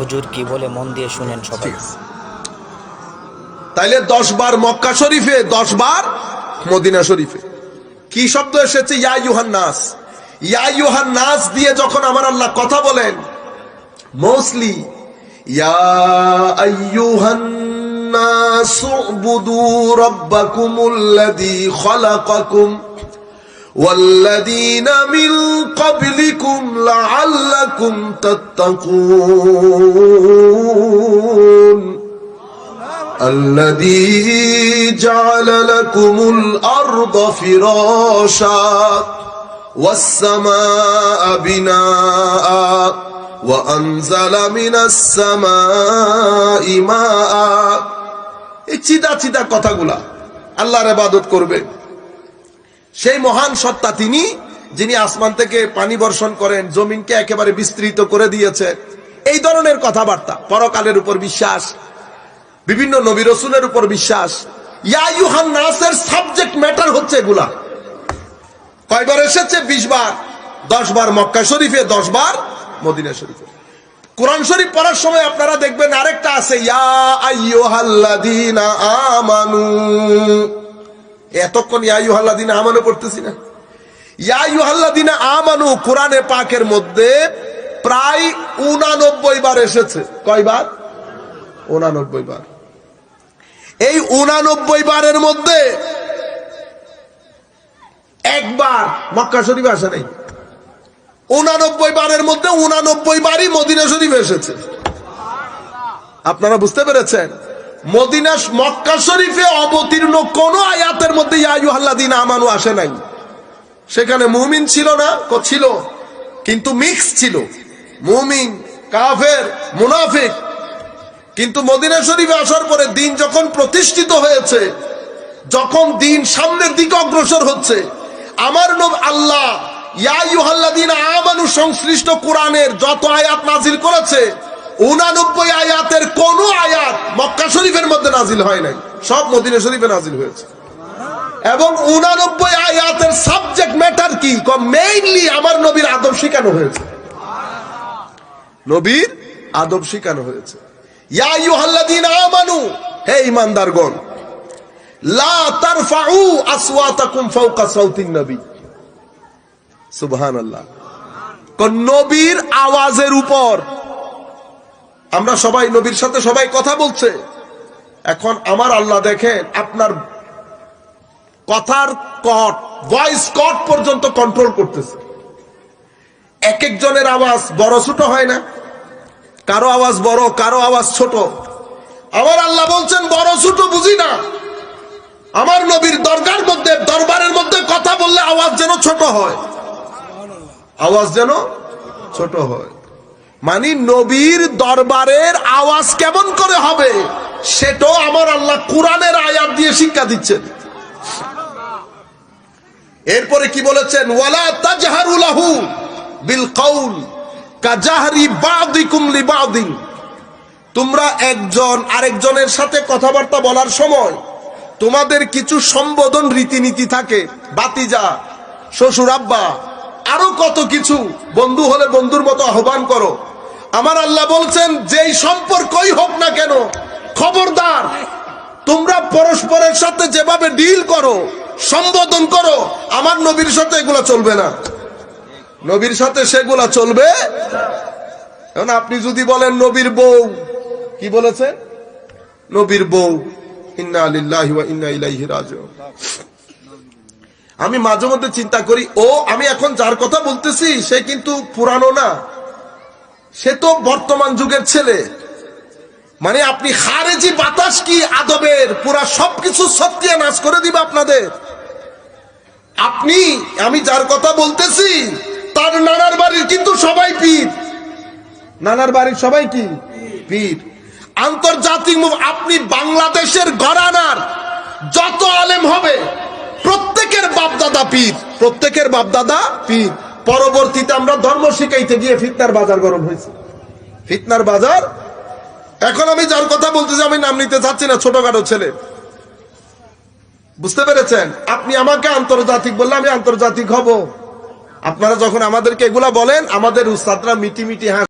হুজুর কি বলে মন দিয়ে শুনেন সবাই। তাইলে দশ বার মক্কা শরীফে, দশ বার মদিনা শরীফে। কি শব্দ এসেছে? ইয়া ইউহান নাস। ইয়া ইউহান নাস দিয়ে যখন আমার আল্লাহ কথা বলেন, মোস্টলি, ইয়া আইয়ুহান নাস উবুদু রাব্বাকুমুল্লাযী খালাকাকুম। والذين من قبلكم لعلكم تتقون الذي جعل لكم الأرض فراشا والسماء بناء وأنزل من السماء ماء এই চিদা চিদা কথাগুলা আল্লাহর ইবাদত করবে সেই মহান সত্তা তিনি, যিনি আসমান থেকে পানি বর্ষণ করেন, জমিনকে একেবারে বিস্তৃত করে দিয়েছে। এই ধরনের কথাবার্তা, পরকালের উপর বিশ্বাস, বিভিন্ন নবী রসুলের উপর বিশ্বাস। সাবজেক্ট ম্যাটার হচ্ছে এগুলা। কয়বার এসেছে? বিশ বার। দশ বার মক্কা শরীফে, দশ বার মদিনা শরীফে। কোরআন শরীফ পড়ার সময় আপনারা দেখবেন আরেকটা আছে, ইয়া আইয়ুহাল্লাযীনা আমানু। এতক্ষণ ইয়া আইয়ুহাল্লাযীনা আমানু পড়তেছি না। ইয়া আইয়ুহাল্লাযীনা আমানু কোরআনে পাকের মধ্যে প্রায় উনানব্বই বার এসেছে। কয়বার উনানব্বই বার। এই উনানব্বই বারের মধ্যে একবার মক্কা শরীফ আসে নাই। উনানব্বই বারের মধ্যে উনানব্বই বারই মদিনা শরীফ এসেছে। আপনারা বুঝতে পেরেছেন? মদিনা মক্কা শরীফে অবতীর্ণ কোন আয়াতের মধ্যে ইয়াজুহাল্লাদিন আমানু আসে নাই। সেখানে মুমিন ছিল না ছিল, কিন্তু মিক্স ছিল। মুমিন, কাফের, মুনাফিক। কিন্তু মদিনা শরীফে আসার পরে দিন যখন প্রতিষ্ঠিত হয়েছে, যখন দিন সামনের দিকে অগ্রসর হচ্ছে, আমার নব আল্লাহ ইয়াইহাল্লাদিন আমানু সংশ্লিষ্ট কোরআনের যত আয়াত নাজিল করেছে উনানব্বই আয়াতের কোন আয়াত মক্কা শরীফের মধ্যে নাজিল হয় নাই। সব মদিনা শরীফে নাজিল হয়েছে। এবং উনানব্বই আয়াতের সাবজেক্ট ম্যাটার কি? মেইনলি আমার নবীর আদব শিখানো হয়েছে। নবীর আদব শিখানো হয়েছে। হে লা নবী। নবীর আওয়াজের উপর আমরা সবাই নবীর সাথে সবাই কথা বলছে। এখন আমার আল্লাহ দেখেন, আপনার কথার কট ভয়েস কট পর্যন্ত কন্ট্রোল করতেছে। এক একজনের আওয়াজ বড় ছোট হয় না? কারও আওয়াজ বড়, কারও আওয়াজ ছোট। আমার আল্লাহ বলছেন, বড় ছোট বুঝি না। আমার নবীর দরগার মধ্যে, দরবারের মধ্যে কথা বললে আওয়াজ যেন ছোট হয়। আওয়াজ যেন ছোট হয়। মানে নবীর দরবারের আওয়াজ কেমন করে হবে, সেটাও আমার আল্লাহ কোরআনের আয়াত দিয়ে শিক্ষা দিচ্ছেন। এরপরে কি বলেছেন? ওয়ালা তাজহারুলাহু বিল কৌল কাজাহারি বাদিকুম লিবাদিন। তোমরা একজন আরেকজনের সাথে কথাবার্তা বলার সময় তোমাদের কিছু সম্বোধন রীতিনীতি থাকে, বাতিজা, শ্বশুর আব্বা, আরও কত কিছু, বন্ধু হলে বন্ধুর মতো আহ্বান করো। আমার আল্লাহ বলছেন, যেই সম্পর্কই হোক না কেন, খবরদার, তোমরা পরস্পরের সাথে যেভাবে ডিল করো, সম্বোধন করো, আমার নবীর সাথে এগুলো চলবে না। নবীর সাথে সেগুলা চলবে? আপনি যদি বলেন, নবীর বউ, কি বলেছেন নবীর বউ, ইন্না আলিল্লাহি আমি মাঝে মধ্যে চিন্তা করি, ও, আমি এখন যার কথা বলতেছি, সে কিন্তু পুরানো না। সে তো বর্তমান যুগের ছেলে। মানে আপনি খারেজি বাতাস কি আদবের? পুরা সবকিছু সত্যিয়া নাশ করে দিবে আপনাদের। আপনি, আমি যার কথা বলতেছি, তার নানার বাড়ির কিন্তু সবাই পীর। নানার বাড়ির সবাই কি? পীর। আন্তর্জাতিক আপনি বাংলাদেশের ঘরানার যত আলেম হবে, প্রত্যেকের বাপদাদা পীর। প্রত্যেকের বাপদাদা পীর। পরবর্তীতে আমরা ধর্ম শিখাইতে গিয়ে ফিতনার বাজার গরম হয়েছে। ফিতনার বাজার? এখন আমি যার কথা বলতেছি আমি নাম নিতে চাচ্ছি না, ছোটখাটো ছেলে। বুঝতে পেরেছেন? আপনি আমাকে আন্তর্জাতিক বললে আমি আন্তর্জাতিক হব। আপনারা যখন আমাদেরকে এগুলা বলেন, আমাদের উস্তাদরা মিটি মিটি হ্যাঁ